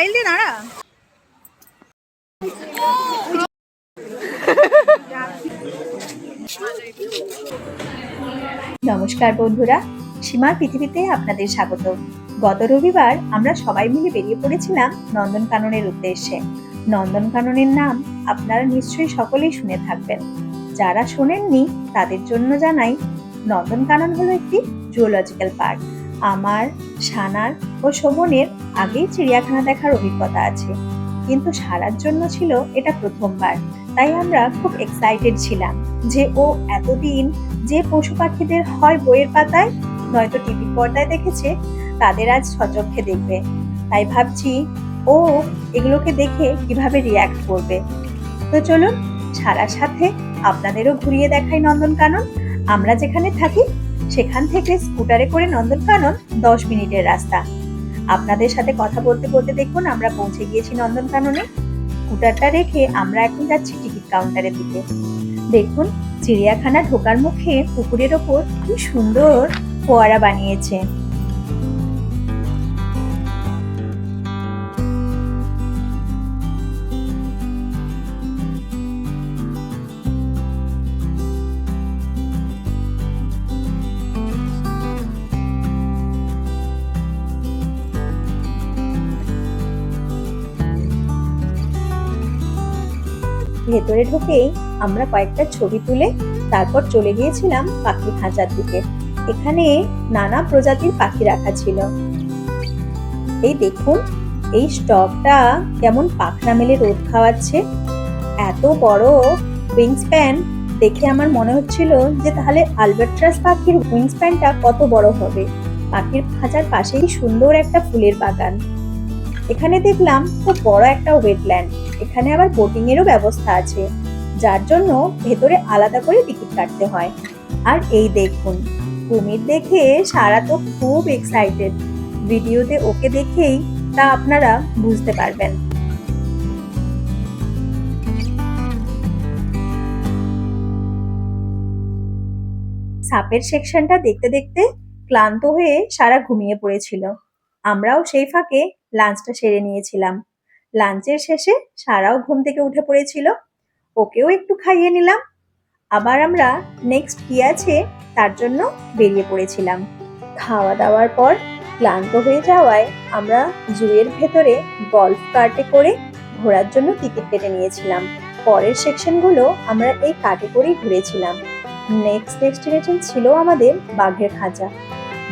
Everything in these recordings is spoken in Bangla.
স্মাইল দে দাঁড়া। নমস্কার বন্ধুরা, সীমার পৃথিবীতে আপনাদের স্বাগত। গত রবিবার আমরা সবাই মিলে বেরিয়ে পড়েছিলাম নন্দনকাননের উদ্দেশ্যে। নন্দনকাননের নাম আপনারা নিশ্চয়ই সকলেই শুনে থাকবেন। যারা শোনেননি, তাদের জন্য জানাই নন্দনকানন হলো একটি জুওলজিক্যাল পার্ক আমার, সানার ও শোভনের আগেই চিড়িয়াখানা দেখার অভিজ্ঞতা আছে। কিন্তু সারার জন্য ছিল এটা প্রথমবার। তাই আমরা খুব এক্সাইটেড ছিলাম যে ও এতদিন যে পশু পাখিদের হয় বইয়ের পাতায়, নয়তো টিভি পর্দায় দেখেছে, তাদের আজ সচক্ষে দেখবে। তাই ভাবছি ও এগুলোকে দেখে কীভাবে রিয়াক্ট করবে। তো চলুন, সারার সাথে আপনাদেরও ঘুরিয়ে দেখাই নন্দনকানন। আমরা যেখানে থাকি সেখান থেকে স্কুটারে করে নন্দনকানন দশ মিনিটের রাস্তা। আপনাদের সাথে কথা বলতে বলতে দেখুন, আমরা পৌঁছে গিয়েছি নন্দনকাননে। স্কুটারটা রেখে আমরা এখন যাচ্ছি টিকিট কাউন্টারের দিকে। দেখুন, চিড়িয়াখানা ঢোকার মুখে পুকুরের ওপর কি সুন্দর ফোয়ারা বানিয়েছে। ভেতরে ঢুকেই আমরা কয়েকটা ছবি তুলে তারপর চলে গিয়েছিলাম পাখি খাঁচার দিকে। এখানে নানা প্রজাতির পাখি রাখা ছিল। এই দেখুন, এই স্টকটা কেমন পাখনা মেলে রোদ খাওয়াচ্ছে। এত বড় উইংস প্যান দেখে আমার মনে হচ্ছিল যে তাহলে আলবাট্রাস পাখির উইংস প্যানটা কত বড় হবে। পাখির খাঁচার পাশেই সুন্দর একটা ফুলের বাগান। এখানে দেখলাম খুব বড় একটা ওয়েটল্যান্ড এখানে আবার বোটিং এরও ব্যবস্থা আছে, যার জন্য ভেতরে আলাদা করে টিকিট কাটতে হয়। আর এই দেখুন, কুমির দেখে সারা তো খুব এক্সাইটেড ভিডিওতে ওকে দেখেই তা আপনারা বুঝতে পারবেন। সাপের সেকশনটা দেখতে দেখতে ক্লান্ত হয়ে সারা ঘুমিয়ে পড়েছিল। আমরাও সেই ফাঁকে লাঞ্চটা সেরে নিয়েছিলাম। লাঞ্চের শেষে সারাও ঘুম থেকে উঠে পড়েছিল। ওকেও একটু খাইয়ে নিলাম। আবার আমরা নেক্সট কি আছে তার জন্য বেরিয়ে পড়েছিলাম। খাওয়া দাওয়ার পর ক্লান্ত হয়ে যাওয়ায় আমরা জুয়ের ভেতরে গল্ফ কার্টে করে ঘোরার জন্য টিকিট কেটে নিয়েছিলাম। পরের সেকশনগুলো আমরা এই কার্টে করেই ঘুরেছিলাম। নেক্সট ডেস্টিনেশন ছিল আমাদের বাঘের খাঁচা।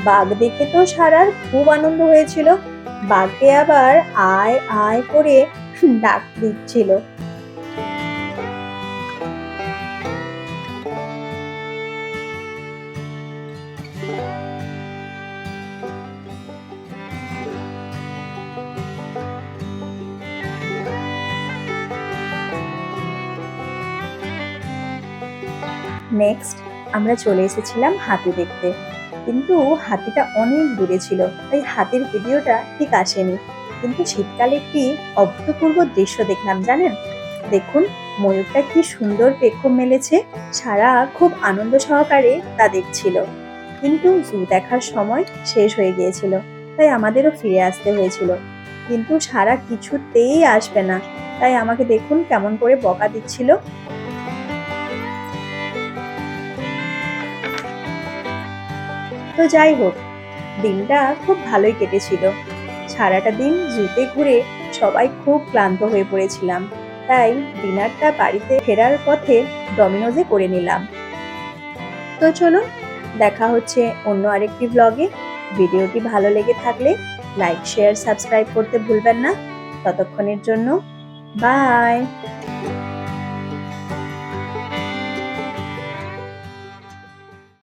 বাঘ দেখে তো সারার খুব আনন্দ হয়েছিল। বাঘকে আবার আয় আয় করে ডাক দিচ্ছিল। নেক্সট আমরা চলে এসেছিলাম হাতি দেখতে। কিন্তু হাতিটা অনেক দূরে ছিল, তাই হাতির ভিডিওটা ঠিক আসেনি। কিন্তু শীতকালে একটি অভূতপূর্ব দৃশ্য দেখলাম, জানেন? দেখুন, ময়ূরটা কি সুন্দর পেখম মেলেছে, সারা খুব আনন্দ সহকারে তা দেখছিল। কিন্তু জু দেখার সময় শেষ হয়ে গিয়েছিল, তাই আমাদেরও ফিরে আসতে হয়েছিল। কিন্তু সারা কিছুতেই আসবে না, তাই আমাকে দেখুন কেমন করে বকা দিচ্ছিল। তো যাই হোক, দিনটা খুব ভালোই কেটেছিল। সারাটা দিন জুতে ঘুরে সবাই খুব ক্লান্ত হয়ে পড়েছিলাম। তাই ডিনারটা বাড়িতে ফেরার পথে ডমিনোজে করে নিলাম। তো চলুন, দেখা হচ্ছে অন্য আরেকটি ব্লগে ভিডিওটি ভালো লেগে থাকলে লাইক শেয়ার সাবস্ক্রাইব করতে ভুলবেন না। ততক্ষণের জন্য বাই